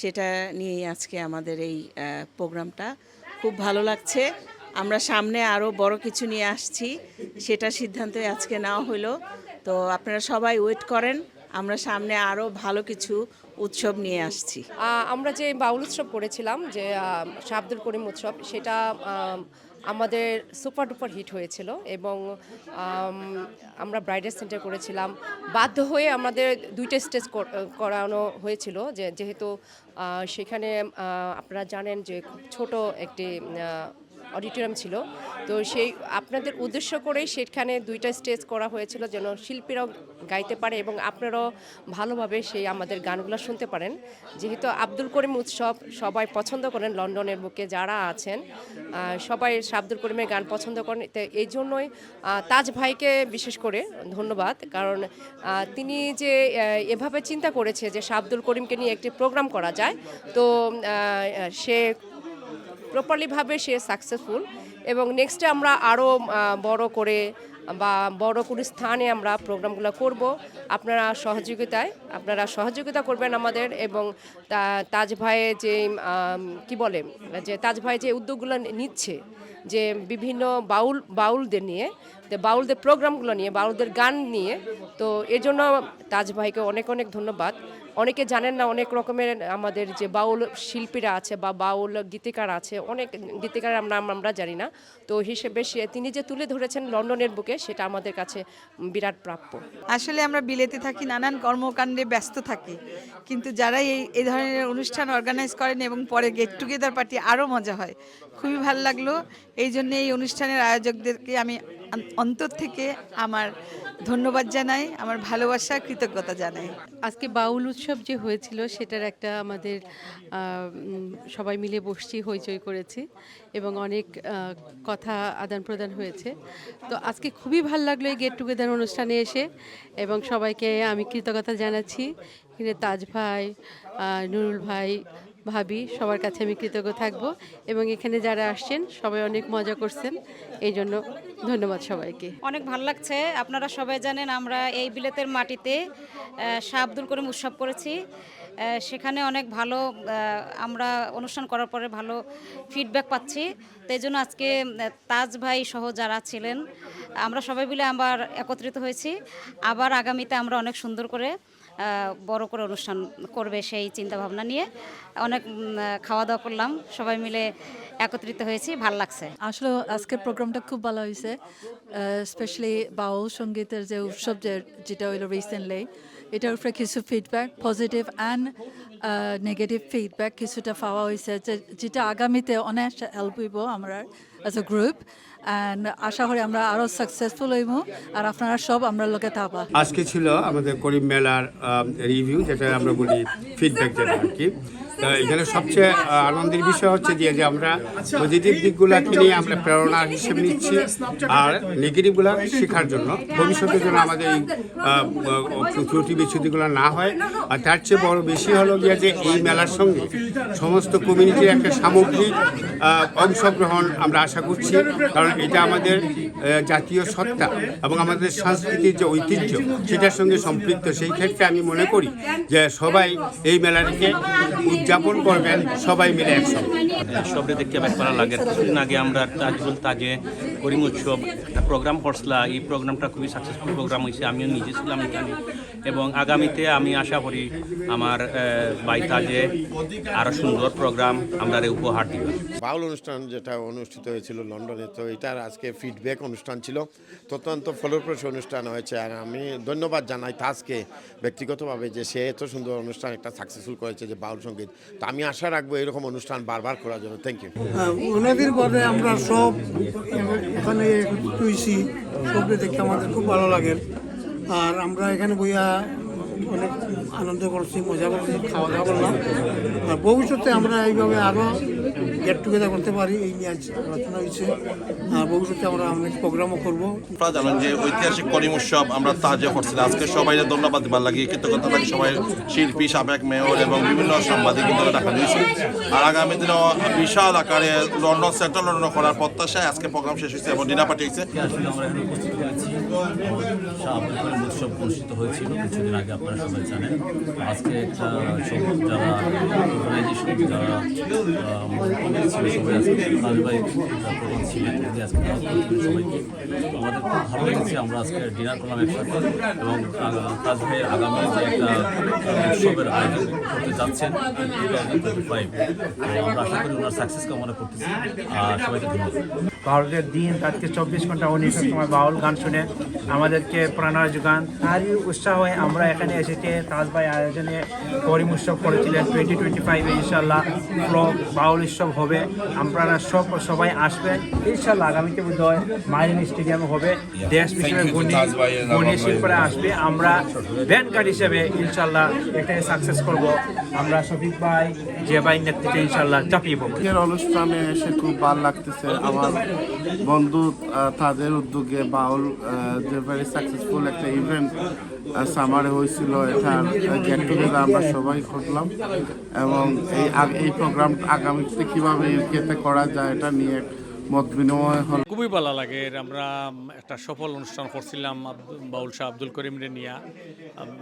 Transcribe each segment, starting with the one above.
সেটা নিয়েই আজকে আমাদের এই প্রোগ্রামটা। খুব ভালো লাগছে। আমরা সামনে আরও বড় কিছু নিয়ে আসছি। সেটা সিদ্ধান্তই আজকে নেওয়া হলো। তো আপনারা সবাই ওয়েট করেন। আমরা সামনে আরও ভালো কিছু উৎসব নিয়ে আসছি। আমরা যে বাউল উৎসব করেছিলাম, যে শাব্দুল করিম উৎসব, সেটা আমাদের সুপার ডুপার হিট হয়েছিল এবং আম, আমরা ব্রাইডাল সেন্টার করেছিলাম। বাধ্য হয়ে আমাদের দুইটা স্টেজ করানো হয়েছিল যে যেহেতু সেখানে আপনারা জানেন যে খুব ছোট একটি অডিটোরিয়াম ছিল। তো সেই আপনাদের উদ্দেশ্য করেই সেখানে দুইটা স্টেজ করা হয়েছিল যেন শিল্পীরাও গাইতে পারে এবং আপনারাও ভালোভাবে সেই আমাদের গানগুলো শুনতে পারেন। যেহেতু আব্দুল করিম উৎসব সবাই পছন্দ করেন লন্ডনের বুকে যারা আছেন সবাই আব্দুল করিমের গান পছন্দ করেন। তো এই জন্যই তাজ ভাইকে বিশেষ করে ধন্যবাদ। কারণ তিনি যে এভাবে চিন্তা করেছে যে শাহ আব্দুল করিমকে নিয়ে একটি প্রোগ্রাম করা যায়, তো সে প্রপারলিভাবে সে সাকসেসফুল এবং নেক্সটে আমরা আরও বড় করে বা বড় কোনো স্থানে আমরা প্রোগ্রামগুলো করব। আপনারা সহযোগিতায়, আপনারা সহযোগিতা করবেন আমাদের এবং তাজ ভাইয়ের যে কি বলে, যে তাজ ভাই যে উদ্যোগগুলো নিচ্ছে, যে বিভিন্ন বাউল, বাউলদের নিয়ে তো বাউলদের প্রোগ্রামগুলো নিয়ে, বাউলদের গান নিয়ে, তো এর জন্য তাজ ভাইকে অনেক অনেক ধন্যবাদ। অনেকে জানেন না, অনেক রকমের আমাদের যে বাউল শিল্পীরা আছে বা বাউল গীতিকার আছে, অনেক গীতিকার নাম আমরা জানি না। তো হিসেবে সে, তিনি যে তুলে ধরেছেন লন্ডনের বুকে, সেটা আমাদের কাছে বিরাট প্রাপ্য। আসলে আমরা বিলেতে থাকি, নানান কর্মকাণ্ডে ব্যস্ত থাকি। কিন্তু যারা এই এই ধরনের অনুষ্ঠান অর্গানাইজ করেন এবং পরে গেট টুগেদার পার্টি আরও মজা হয়। খুবই ভালো লাগল। এই জন্য এই অনুষ্ঠানের আয়োজকদেরকে আমি অন্তর থেকে আমার ধন্যবাদ জানাই, আমার ভালোবাসা, কৃতজ্ঞতা জানাই। আজকে বাউল উৎসব যে হয়েছিল, সেটার একটা আমাদের সবাই মিলে বসছি, হইচই করেছি এবং অনেক কথা আদান প্রদান হয়েছে। তো আজকে খুবই ভালো লাগল এই গেট টুগেদার অনুষ্ঠানে এসে এবং সবাইকে আমি কৃতজ্ঞতা জানাচ্ছি। তাজ ভাই নুরুল ভাই ভাবি, সবার কাছে আমি কৃতজ্ঞ থাকব এবং এখানে যারা আসছেন, সবাই অনেক মজা করছেন। এই জন্য ধন্যবাদ সবাইকে। অনেক ভালো লাগছে। আপনারা সবাই জানেন, আমরা এই বিলেতের মাটিতে শাহ আব্দুল করিম উৎসব করেছি। সেখানে অনেক ভালো আমরা অনুষ্ঠান করার পরে ভালো ফিডব্যাক পাচ্ছি। তো এই জন্য আজকে তাজ ভাই সহ যারা ছিলেন, আমরা সবাই মিলে আবার একত্রিত হয়েছি। আবার আগামীতে আমরা অনেক সুন্দর করে বড় করে অনুষ্ঠান করবে সেই চিন্তা ভাবনা নিয়ে। অনেক খাওয়া দাওয়া করলাম, সবাই মিলে একত্রিত হয়েছি, ভালো লাগছে। আসলে আজকের প্রোগ্রামটা খুব ভালো হয়েছে স্পেশালি বাউল সঙ্গীতের যে উৎসব যে- যেটা হইল রিসেন্টলি এটার উপরে কিছু feedback positive and negative feedback কিছুটা পাওয়া হয়েছে যেটা আগামীতে অনেক হেল্প হইব আমরা অ্যাজ এ গ্রুপ অ্যান্ড আশা করি আমরা আরও সাকসেসফুল হইব। আর আপনারা সব আমরা লোকে থাকবা আজকে ছিল আমাদের করিম মেলার রিভিউ যেটা আমরা বলি ফিডব্যাক যেটা আর কি। এখানে সবচেয়ে আনন্দের বিষয় হচ্ছে যে যে আমরা পজিটিভ দিকগুলোকে নিয়ে আমরা প্রেরণা হিসেবে নিচ্ছি আর নেগেটিভগুলো শেখার জন্য। ভবিষ্যতের জন্য আমাদের এই ত্রুটি বিচ্ছুতিগুলো না হয়। আর তার চেয়ে বড় বেশি হলো গিয়ে যে এই মেলার সঙ্গে সমস্ত কমিউনিটির একটা সামগ্রিক অংশগ্রহণ আমরা আশা করছি। কারণ এটা আমাদের জাতীয় সত্তা এবং আমাদের সংস্কৃতির যে ঐতিহ্য সেটার সঙ্গে সম্পৃক্ত। সেই ক্ষেত্রে আমি মনে করি যে সবাই এই মেলাটিকে উদযাপন করবেন সবাই মিলে একসঙ্গে উৎসবটা দেখতে বেশ ভালো লাগে। কিছুদিন আগে আমরা তাজুল তাজে করিম উৎসব একটা প্রোগ্রাম করছিলাম এই প্রোগ্রামটা খুবই সাকসেসফুল প্রোগ্রাম হয়েছে। আমিও নিজে ছিলাম এখানে। এবং আগামীতে আমি আশা করি আমার বাই তাজে আরও সুন্দর প্রোগ্রাম আমরা উপহার দিব। বাউল অনুষ্ঠান যেটা অনুষ্ঠিত হয়েছিল লন্ডনে তো এটার আজকে ফিডব্যাক অনুষ্ঠান ছিল। অত্যন্ত ফলপ্রসূ অনুষ্ঠান হয়েছে। আর আমি ধন্যবাদ জানাই তাজকে ব্যক্তিগতভাবে যে সে এত সুন্দর অনুষ্ঠান একটা সাকসেসফুল করেছে যে বাউল সংগীত তো আমি আশা রাখব এরকম অনুষ্ঠান বারবার করার জন্য। থ্যাংক ইউ ওনাদের পরে আমরা সব এখানে একত্রিত হয়েছি সবকে দেখতে আমাদের খুব ভালো লাগে। আর আমরা এখানে বইয়া অনেক আনন্দ করছি, মজা করছি খাওয়া দাওয়া করলাম। আর ভবিষ্যতে আমরা এইভাবে আরও গেট টুগেদার করতে পারি, এই নিয়ে আজ আলোচনা হয়েছে। আর ভবিষ্যতে আমরা অনেক প্রোগ্রামও করব। আপনারা জানেন যে ঐতিহাসিক করিম উৎসব আমরা তাজে করছিলাম। আজকে সবাই ধন্যবাদ দিবার লাগে কৃতজ্ঞতা লাগে সবাই শিল্পী, সাবেক মেয়র এবং বিভিন্ন সাংবাদিক বৃন্দরা দেখা দিয়েছে। আর আগামী দিনেও বিশাল আকারে লন্ডন, সেন্ট্রাল লন্ডন করার প্রত্যাশায় আজকে প্রোগ্রাম শেষ হয়েছে এবং ডিনার পার্টি উৎসব অনুষ্ঠিত হয়েছিল, কিছুদিন আগে আপনারা সবাই জানেন। আজকে একটা যারা অর্গানাইজেশন যারা সবাই আজকে তাদের প্রধান ছিলেন, উনি আজকে সবাইকে। আমাদের খুব ভালো লেগেছে, আমরা আজকে ডিনার করলাম একসাথে এবং তাজ আগামী যে একটা উৎসবের আয়োজন করতে যাচ্ছেন আমরা আশা করি ওনার সাকসেস কামনা করতেছি। আর সবাইকে ধন্যবাদ। বাউলের দিন রাতকে চব্বিশ ঘণ্টা উনি সময় বাউল গান শুনে আমাদেরকে প্রাণায় যোগান। তারই উৎসাহে আমরা এখানে এসেছে। তাজভাই আয়োজনে করিম উৎসব করেছিলেন। টোয়েন্টি টোয়েন্টি ফাইভে ইনশাল্লাহ ব্লক বাউল উৎসব হবে। আপনারা সব সবাই আসবেন ইনশাল্লাহ আগামীতে বোধ হয় মাইলিন স্টেডিয়ামে হবে। দেশ বিষয়ে গুণী গুণী শিল্পীরা আসবে। আমরা ব্যান্ড কার্ড হিসেবে ইনশাল্লাহ এটাই সাকসেস করব। আমরা শফিক ভাই যে ভাই নেতৃত্বে ইনশাল্লাহ চাপিয়ে পড়ব। অনুষ্ঠানে এসে খুব ভালো লাগতেছে। আমার বন্ধু আহ, তাদের উদ্যোগে বাউল যে ভেরি সাকসেসফুল একটা ইভেন্ট সামারে হয়েছিল এটার গেট টুগেদার আমরা সবাই করলাম। এবং এই এই প্রোগ্রাম আগামীতে কীভাবে ইউকেতে করা যায় এটা নিয়ে মত বিনিময় হল। খুবই ভালো লাগে। আমরা, একটা সফল অনুষ্ঠান করছিলাম বাউল শাহ আব্দুল করিমরে নিয়া।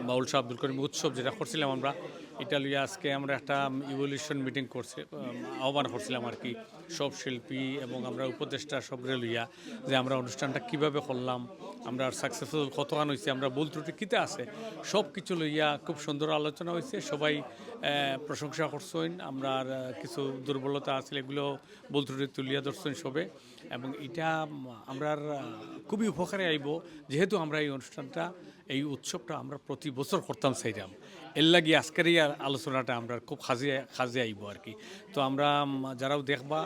বাউল শাহ আব্দুল করিম উৎসব যেটা করছিলাম আমরা। এটা আজকে আমরা একটা ইভলিউশন মিটিং করছে আহ্বান করছিলাম আর কি, সব শিল্পী এবং আমরা উপদেষ্টা সবরে লইয়া যে আমরা অনুষ্ঠানটা কীভাবে করলাম, আমরা সাকসেসফুল কতখান হয়েছে, আমরা ভুল ত্রুটি কিতে আছে, সব কিছু লইয়া খুব সুন্দর আলোচনা হয়েছে, সবাই প্রশংসা করছেন, আমরা কিছু দুর্বলতা আছে, এগুলো ভুল ত্রুটি তুলিয়া ধরছেন সবে, এবং এটা, আমরা খুবই উপকারে আইব, যেহেতু আমরা এই অনুষ্ঠানটা, এই উৎসবটা আমরা প্রতি বছর করতাম সেইরাম এর লাগি আজকের এই আলোচনাটা আমরা খুব খাজে খাজে আইব আর কি। তো আমরা যারাও দেখবা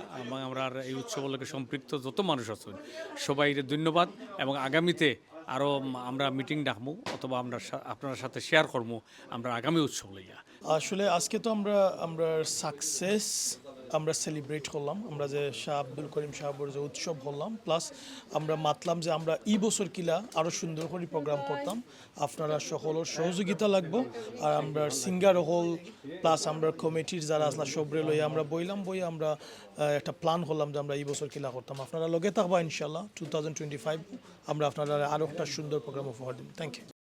আমরা এই উৎসব লগে সম্পৃক্ত যত মানুষ আছেন সবাই ধন্যবাদ এবং আগামীতে আরও আমরা মিটিং ডাকবো অথবা আমরা আপনার সাথে শেয়ার করব আমরা আগামী উৎসব লইয়া। আসলে আজকে তো আমরা আমরা সাকসেস আমরা সেলিব্রেট করলাম, আমরা যে শাহ আব্দুল করিম সাহাবর যে উৎসব হলাম প্লাস আমরা মাতলাম যে আমরা এই বছর কিলা আরও সুন্দর করে প্রোগ্রাম করতাম। আপনারা সকলের সহযোগিতা লাগবো। আর আমরা সিঙ্গার হল প্লাস আমরা কমিটির যারা আসলা, সবরে লই আমরা বইলাম বই আমরা একটা প্ল্যান হলাম যে আমরা এই বছর কিলা করতাম। আপনারা লগে থাকবা ইনশাল্লাহ টু থাউজেন্ড টোয়েন্টি ফাইভ আমরা আপনারা আরও একটা সুন্দর প্রোগ্রাম উপহার দিন থ্যাংক ইউ